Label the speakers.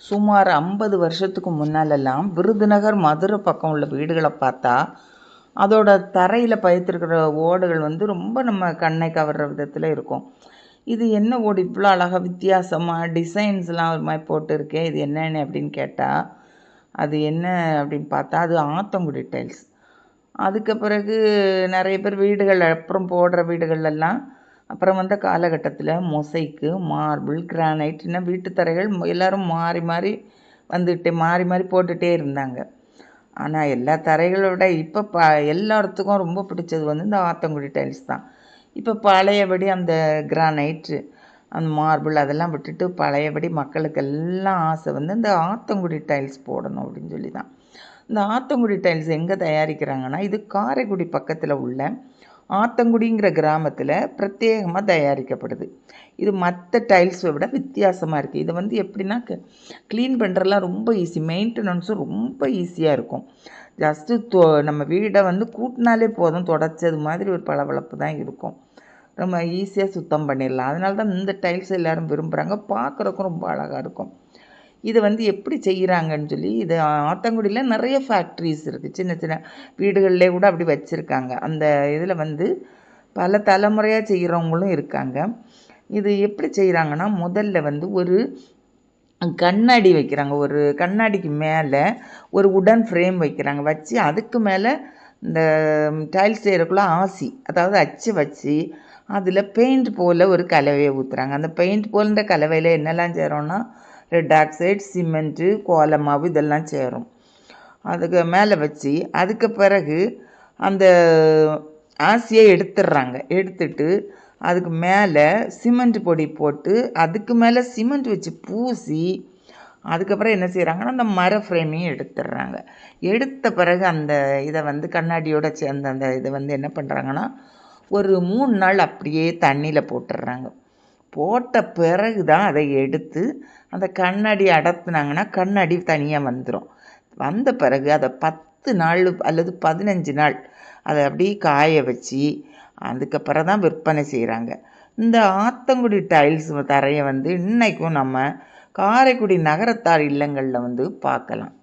Speaker 1: சுமார் ஐம்பது வருஷத்துக்கு முன்னாலெல்லாம் விருதுநகர் மதுரை பக்கம் உள்ள வீடுகளை பார்த்தா அதோட தரையில் பயத்திருக்கிற ஓடுகள் வந்து ரொம்ப நம்ம கண்ணை கவர்ற விதத்தில் இருக்கும். இது என்ன ஓடு? இவ்வளோ அழகாக வித்தியாசமாக டிசைன்ஸ்லாம் ஒரு மாதிரி போட்டிருக்கேன் இது என்னென்னு அப்படின்னு கேட்டால் அது என்ன அப்படின்னு பார்த்தா அது ஆத்தங்குடி டைல்ஸ் அதுக்கு பிறகு நிறைய பேர் வீடுகள் அப்புறம் போடுற வீடுகள்லாம் அப்புறம் வந்த காலகட்டத்தில் மொசைக்கு மார்பிள் கிரானைட் வீட்டு தரைகள் எல்லோரும் மாறி மாறி வந்துட்டு மாறி மாறி போட்டுகிட்டே இருந்தாங்க. ஆனால் எல்லா தரைகளோட விட இப்போ ப எல்லாத்துக்கும் ரொம்ப பிடிச்சது வந்து இந்த ஆத்தங்குடி டைல்ஸ் தான். இப்போ பழையபடி அந்த கிரானைட்டு அந்த மார்பிள் அதெல்லாம் விட்டுட்டு பழையபடி மக்களுக்கு எல்லாம் ஆசை வந்து இந்த ஆத்தங்குடி டைல்ஸ் போடணும் அப்படின்னு சொல்லி தான் இந்த ஆத்தங்குடி டைல்ஸ் எங்கே தயாரிக்கிறாங்கன்னா இது காரைக்குடி பக்கத்தில் உள்ள ஆத்தங்குடிங்கிற கிராமத்தில் பிரத்யேகமாக தயாரிக்கப்படுது. இது மற்ற டைல்ஸை விட வித்தியாசமாக இருக்குது இது வந்து எப்படின்னா க்ளீன் பண்ணுறதுலாம் ரொம்ப ஈஸி மெயின்டெனன்ஸும் ரொம்ப ஈஸியாக இருக்கும். ஜஸ்ட்டு தொ நம்ம வீடை வந்து கூட்டினாலே போதும். தொடச்சது மாதிரி ஒரு பளபளப்பு தான் இருக்கும். ரொம்ப ஈஸியாக சுத்தம் பண்ணிடலாம். அதனால தான் இந்த டைல்ஸ் எல்லாரும் விரும்புகிறாங்க பார்க்குறக்கும் ரொம்ப அழகாக இருக்கும். இது வந்து எப்படி செய்கிறாங்கன்னு சொல்லி இது ஆத்தங்குடியில் நிறைய ஃபேக்ட்ரிஸ் இருக்குது சின்ன சின்ன வீடுகளிலே கூட அப்படி வச்சுருக்காங்க. அந்த இதில் வந்து பல தலைமுறையாக செய்கிறவங்களும் இருக்காங்க. இது எப்படி செய்கிறாங்கன்னா முதல்ல வந்து ஒரு கண்ணாடி வைக்கிறாங்க. ஒரு கண்ணாடிக்கு மேலே ஒரு உடன் ஃப்ரேம் வைக்கிறாங்க. வச்சு அதுக்கு மேலே இந்த டைல்ஸ் செய்கிறக்குள்ள ஆசி அதாவது அச்சு வச்சு அதில் பெயிண்ட் போல் ஒரு கலவையை ஊற்றுறாங்க அந்த பெயிண்ட் போலன்ற கலவையில் என்னெல்லாம் செய்கிறோன்னா ரெட் ஆக்சைடு சிமெண்ட்டு கோலமாவு இதெல்லாம் சேரும். அதுக்கு மேலே வச்சு அதுக்கு பிறகு அந்த ஆசியை எடுத்துடுறாங்க. எடுத்துட்டு அதுக்கு மேலே சிமெண்ட் பொடி போட்டு அதுக்கு மேலே சிமெண்ட் வச்சு பூசி அதுக்கப்புறம் என்ன செய்கிறாங்கன்னா அந்த மர ஃப்ரேமையும் எடுத்துடுறாங்க. எடுத்த பிறகு அந்த இதை வந்து கண்ணாடியோட சேர்ந்த அந்த இதை வந்து என்ன பண்ணுறாங்கன்னா ஒரு மூணு நாள் அப்படியே தண்ணியில் போட்டுடுறாங்க. போட்ட பிறகு தான் அதை எடுத்து அந்த கண்ணாடி அடத்துனாங்கன்னா கண்ணாடி தனியாக வந்துடும் வந்த பிறகு அதை பத்து நாள் அல்லது பதினஞ்சு நாள் அதை அப்படியே காய வச்சு அதுக்கப்புறம் தான் விற்பனை செய்கிறாங்க இந்த ஆத்தங்குடி டைல்ஸ் தரையை வந்து இன்றைக்கும் நம்ம காரைக்குடி நகரத்தார் இல்லங்களில் வந்து பார்க்கலாம்.